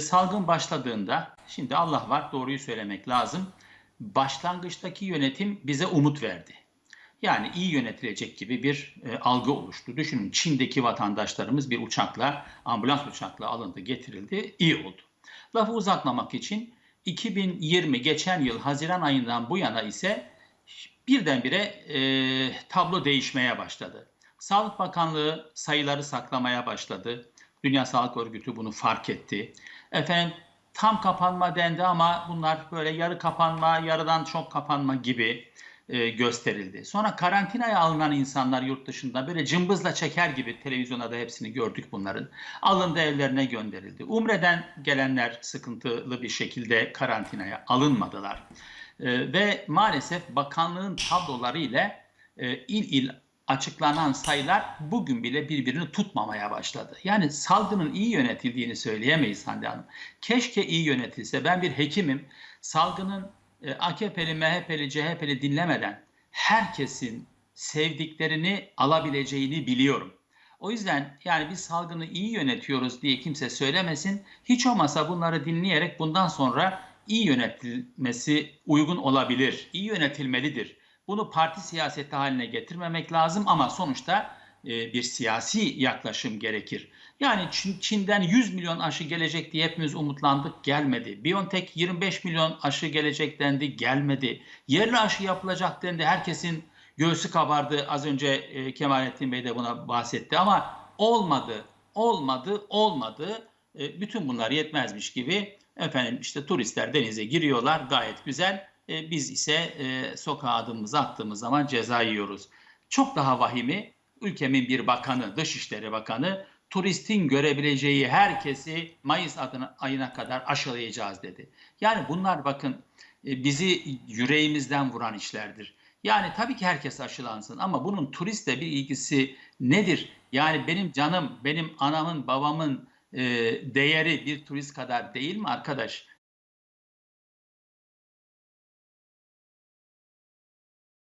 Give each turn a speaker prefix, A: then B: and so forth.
A: Salgın başladığında, şimdi Allah var doğruyu söylemek lazım. Başlangıçtaki yönetim bize umut verdi. Yani iyi yönetilecek gibi bir e, algı oluştu. Düşünün Çin'deki vatandaşlarımız bir uçakla, ambulans uçakla alındı, getirildi, iyi oldu. Lafı uzatmamak için 2020 geçen yıl Haziran ayından bu yana ise birdenbire e, tablo değişmeye başladı. Sağlık Bakanlığı sayıları saklamaya başladı. Dünya Sağlık Örgütü bunu fark etti. Efendim tam kapanma dendi ama bunlar böyle yarı kapanma, yarıdan çok kapanma gibi e, gösterildi. Sonra karantinaya alınan insanlar yurt dışında böyle cımbızla çeker gibi televizyonda da hepsini gördük bunların. Alındı evlerine gönderildi. Umre'den gelenler sıkıntılı bir şekilde karantinaya alınmadılar. E, ve maalesef bakanlığın tabloları ile e, il il açıklanan sayılar bugün bile birbirini tutmamaya başladı. Yani salgının iyi yönetildiğini söyleyemeyiz Hande Hanım. Keşke iyi yönetilse. Ben bir hekimim. Salgının e, AKP'li, MHP'li, CHP'li dinlemeden herkesin sevdiklerini alabileceğini biliyorum. O yüzden yani biz salgını iyi yönetiyoruz diye kimse söylemesin. Hiç olmasa bunları dinleyerek bundan sonra iyi yönetilmesi uygun olabilir. İyi yönetilmelidir. Bunu parti siyaseti haline getirmemek lazım ama sonuçta e, bir siyasi yaklaşım gerekir. Yani Çin, Çin'den 100 milyon aşı gelecek diye hepimiz umutlandık gelmedi. BioNTech 25 milyon aşı gelecek dendi gelmedi. Yerli aşı yapılacak dendi herkesin göğsü kabardı. Az önce e, Kemalettin Bey de buna bahsetti ama olmadı, olmadı, olmadı. E, bütün bunlar yetmezmiş gibi efendim işte turistler denize giriyorlar gayet güzel. E, biz ise e, sokağa adımımızı attığımız zaman ceza yiyoruz. Çok daha vahimi ülkemin bir bakanı, Dışişleri Bakanı turistin görebileceği herkesi Mayıs adına, ayına kadar aşılayacağız dedi. Yani bunlar bakın e, bizi yüreğimizden vuran işlerdir. Yani tabii ki herkes aşılansın ama bunun turistle bir ilgisi nedir? Yani benim canım, benim anamın, babamın e, değeri bir turist kadar değil mi arkadaş?